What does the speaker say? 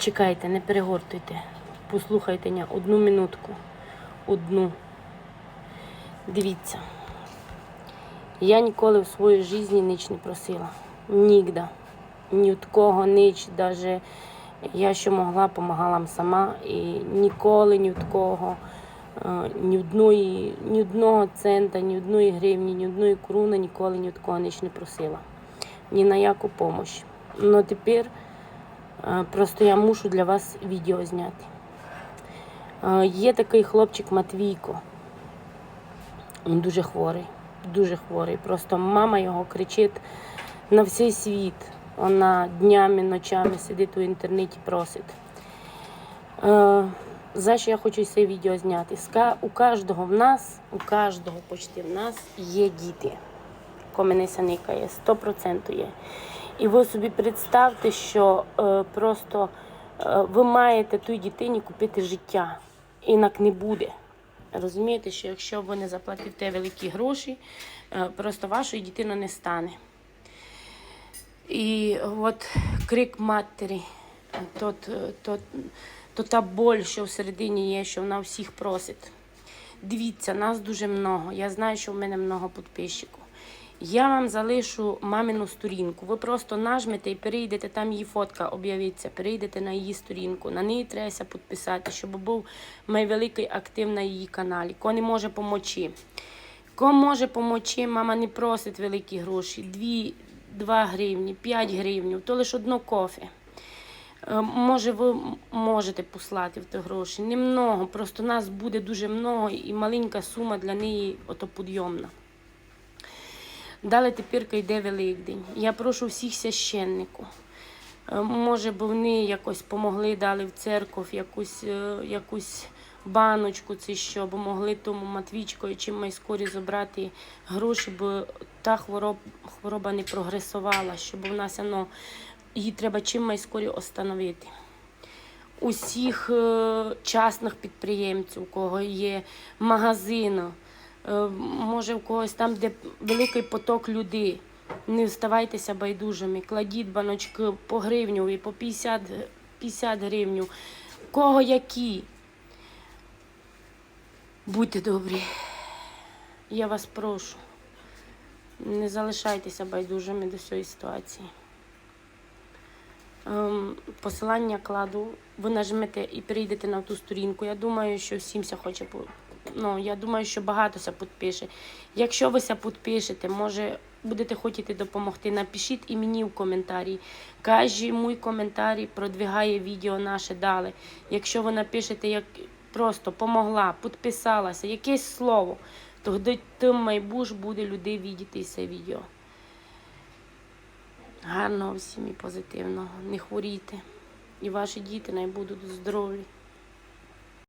Чекайте, не перегортуйте. Послухайте ня одну минутку. Одну. Дивіться. Я ніколи в своїй житті ніч не просила. Нігда. Ні від кого ніч, навіть я що могла, помагала вам сама. І ніколи ні від кого, е, ні одної, ні одного цента, ні одної гривні, ні одної круни, ніколи ні від кого ніч не просила. Ні на яку допомогу. Ну тепер е, просто я мушу для вас відео зняти. Е, Є такий хлопчик Матвійко. Він дуже хворий, дуже хворий. Просто мама його кричить на всій світ. Вона днями, ночами сидить у інтернеті, просить. Е, за що я хочу це відео зняти? У кожного в нас, у кожного почти в нас є діти. Коменеся никає, 100% є. І ви собі представте, що е, просто е, ви маєте той дитині купити життя. Інак не буде. Розумієте, що якщо ви не заплатите великі гроші, е, просто вашої дитини не стане. І от крик матері, то, то, то та боль, що всередині є, що вона всіх просить. Дивіться, нас дуже много. Я знаю, що в мене много підписчиків. Я вам залишу мамину сторінку. Ви просто нажмете і перейдете, там її фотка об'явиться, перейдете на її сторінку. На неї треба підписати, щоб був найвеликий актив на її каналі. Ко не може помочі. Кому може помочі, мама не просить великі гроші. 2, 2 гривні, 5 гривень, то лише одно кофе. Е, Може, ви можете послати в ті гроші. Немного, просто нас буде дуже много і маленька сума для неї ото підйомна. Далі тепер йде Великдень. Я прошу всіх священників. Е, Може, б вони якось помогли, дали в церкву якусь, е, якусь баночку, це що, бо могли тому Матвічкою чим майскорі забрати гроші, бо та хвороб, хвороба не прогресувала, щоб у нас воно, її треба чим майскорі остановити. Усіх е, частних підприємців, у кого є магазини, може в когось там, де великий поток людей. Не вставайтеся байдужими, кладіть баночки по гривню і по 50, 50 гривню. Кого які? Будьте добрі. Я вас прошу. Не залишайтеся байдужими до цієї ситуації. Ем, посилання кладу, ви нажмете і перейдете на ту сторінку. Я думаю, що всім хоче Ну, я думаю, що багато ся підпише. Якщо ви ся підпишете, може будете хотіти допомогти, напишіть і мені в коментарі. Кожен мій коментарі продвигає відео наше далі. Якщо ви напишете, як просто помогла, підписалася, якесь слово, то тим майбуж буде людей бачити це відео. Гарного всім і позитивного. Не хворійте. І ваші діти най будуть здорові.